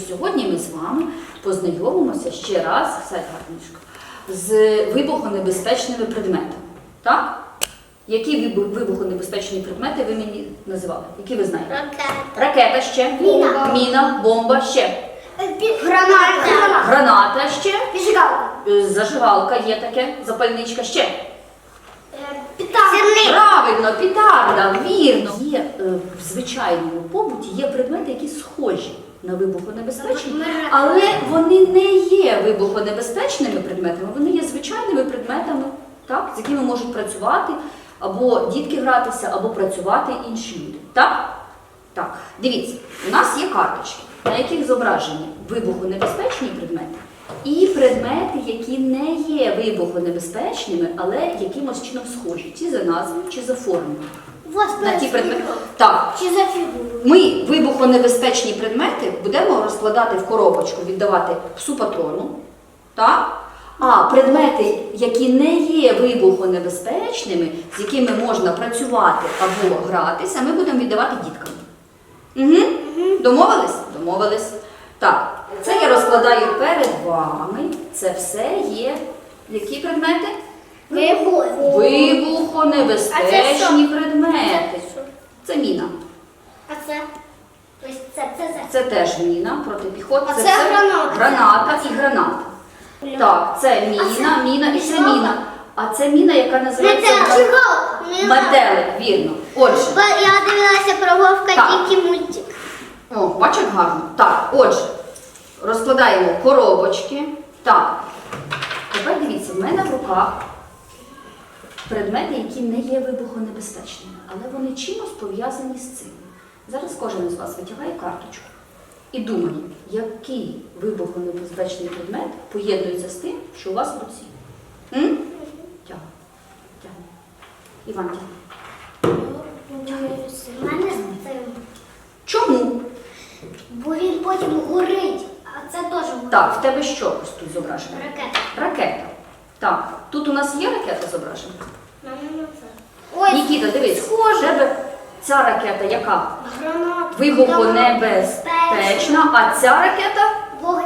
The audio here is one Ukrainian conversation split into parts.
сьогодні ми з вами познайомимося ще раз, сядь гарничко, з вибухонебезпечними предметами. Так? Які вибухонебезпечні предмети ви мені називали? Які ви знаєте? Ракета. Ракета ще, Міна. міна, бомба ще, Граната. граната ще, Піжгалка. е, зажигалка є таке, запальничка ще. Пітарда. Правильно, пітарда, вірно. Є е, в звичайному побуті є предмети, які схожі на вибухонебезпечні, але вони не є вибухонебезпечними предметами, вони є звичайними предметами, так, з якими можуть працювати або дітки гратися, або працювати інші люди. Так? Так, дивіться, у нас є карточки, на яких зображені вибухонебезпечні предмети і предмети, які не є вибухонебезпечними, але якимось чином схожі, чи за назвою, чи за формою. На ті предмети. Так, Чи за фігуру? ми вибухонебезпечні предмети будемо розкладати в коробочку, віддавати псу патрону. Так? А предмети, які не є вибухонебезпечними, з якими можна працювати або гратися, ми будемо віддавати діткам. Угу. Домовились? Домовились. Так, це я розкладаю перед вами. Це все є. Які предмети? Вибуху. Вибухонебезпечні предмети. Це міна. А це? Ось це, це, це. Це теж міна протипіхотна. А це граната. Граната і граната. Так, це міна, це міна і це міна. А це міна, яка називається Метелик. метелик, вірно. Отже, Я дивилася про Вовка тільки мультик. о, бачиш гарно. Так, отже, розкладаємо коробочки. Так. Тепер дивіться, в мене в руках предмети, які не є вибухонебезпечними, але вони чимось пов'язані з цим. Зараз кожен із вас витягає карточку і думає, який вибухонебезпечний предмет поєднується з тим, що у вас в руці. М? Тягай. Іван, тягай. У мене це. Чому? Бо він потім горить, а це теж горить. Так, в тебе що ось тут зображено? Ракета. Ракета. Так, тут у нас є ракета зображена? Ось. Нікіта, дивись, в тебе ця ракета яка? Граната. Вибухонебезпечна, а ця ракета, Вогонь.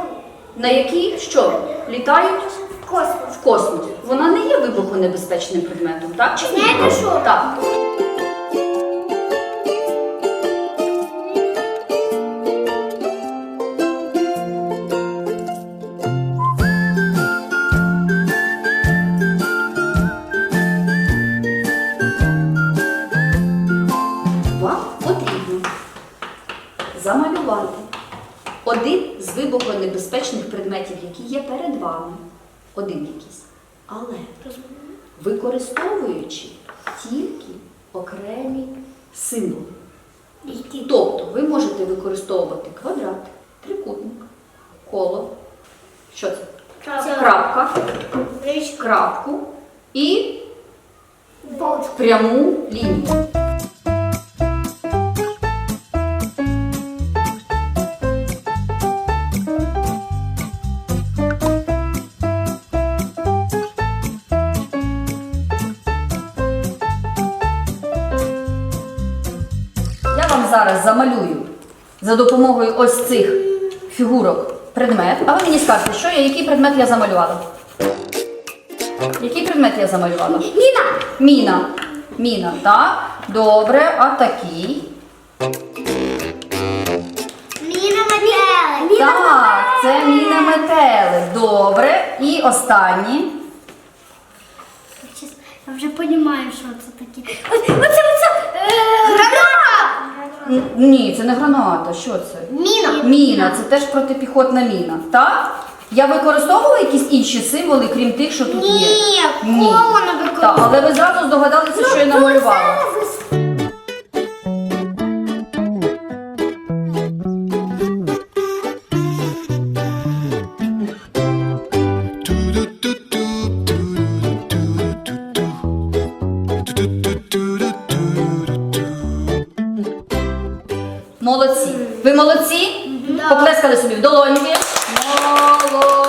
на якій що? Літають Космос. в космос. Вона не є вибухонебезпечним предметом, так? Чи ні? Знаєте що? Так. Замалювати один з вибухонебезпечних предметів, які є перед вами. Один якийсь. Але використовуючи тільки окремі символи. Тобто ви можете використовувати квадрат, трикутник, коло. Що це? Крапка, крапку і пряму лінію. Зараз замалюю за допомогою ось цих фігурок предмет. А ви мені скажете, що я, який предмет я замалювала? Який предмет я замалювала? Міна. Міна. Міна, так? Добре, а такий? Міна метелик. Так, це міна метелик. Добре. І останній. Я вже розумію, що це таке. Оце, оце. е, Граната. Н- Ні, це не граната. Що це? Міна. Міна, це теж протипіхотна міна. Так? Я використовувала якісь інші символи, крім тих, що тут є? Ні, кола не. Так, але ви зразу здогадалися, що я намалювала. Молодці. Ви молодці? Поплескали собі в долоньки. Молодці.